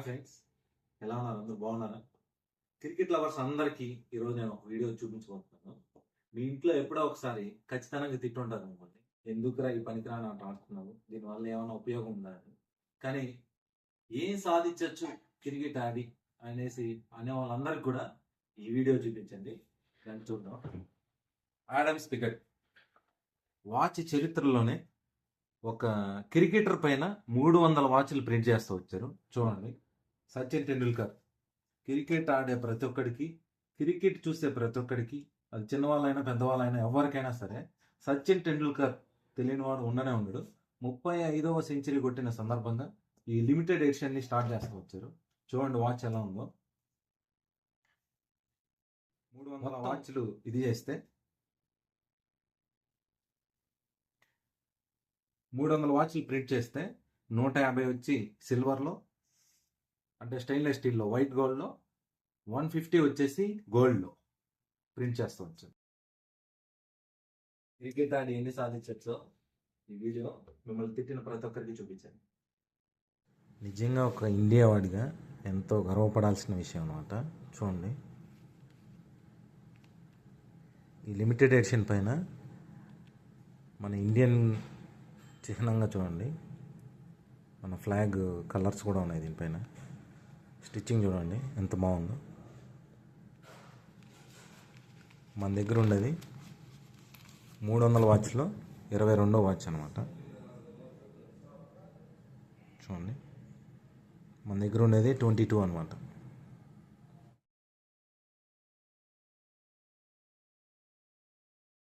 Friends. ఎలా ఉన్నారు? అందరూ బాగున్నారా? క్రికెట్ లవర్స్ అందరికీ ఈరోజు నేను ఒక వీడియో చూపించబోతున్నాను. మీ ఇంట్లో ఎప్పుడో ఒకసారి ఖచ్చితంగా తిట్టుంటారు అనుకోండి ఎందుకురా ఈ పనికిరాని ఆట ఆడుతున్నావు? దీనివల్ల ఏమైనా ఉపయోగం ఉందా అని. కానీ ఏం సాధించవచ్చు క్రికెట్ ఆడి అనేసి అనే వాళ్ళందరికీ కూడా ఈ వీడియో చూపించండి. దాన్ని చూద్దాం. ఆడమ్ స్పికెట్ వాచ్ చరిత్రలోనే ఒక క్రికెటర్ పైన మూడు వందల వాచ్లు ప్రింట్ చేస్తూ వచ్చారు. చూడండి. సచిన్ టెండూల్కర్ క్రికెట్ ఆడే ప్రతి ఒక్కడికి క్రికెట్ చూసే ప్రతి ఒక్కడికి అది చిన్నవాళ్ళైనా పెద్దవాళ్ళైనా ఎవరికైనా సరే సచిన్ టెండూల్కర్ తెలియనివాడు ఉండనే ఉండడు. ముప్పై ఐదవ సెంచరీ కొట్టిన సందర్భంగా ఈ లిమిటెడ్ ఎడిషన్ని స్టార్ట్ చేస్తూ వచ్చారు చూడండి వాచ్ ఎలా ఉందో. మూడు వందల వాచ్లు ఇది చేస్తే మూడు వందల వాచ్లు ప్రింట్ చేస్తే నూట యాభై వచ్చి సిల్వర్లో అంటే స్టెయిన్లెస్ స్టీల్లో వైట్ గోల్డ్లో వన్ ఫిఫ్టీ వచ్చేసి గోల్డ్లో ప్రింట్ చేస్తూ వచ్చారు క్రికెట్ ఆడి ఎన్ని సాధించచ్చో ఈ వీడియో మిమ్మల్ని తిట్టిన ప్రతి ఒక్కరికి చూపించాను నిజంగా ఒక ఇండియా వాడిగా ఎంతో గర్వపడాల్సిన విషయం అనమాట చూడండి. ఈ లిమిటెడ్ ఎడిషన్ పైన మన ఇండియన్ చిహ్నంగా చూడండి. మన ఫ్లాగ్ కలర్స్ కూడా ఉన్నాయి దీనిపైన. స్టిచ్చింగ్ చూడండి ఎంత బాగుందో. మన దగ్గర ఉండేది మూడు వందల వాచ్లో ఇరవై రెండో వాచ్ అనమాట చూడండి. మన దగ్గర ఉండేది ట్వంటీ టూ అనమాట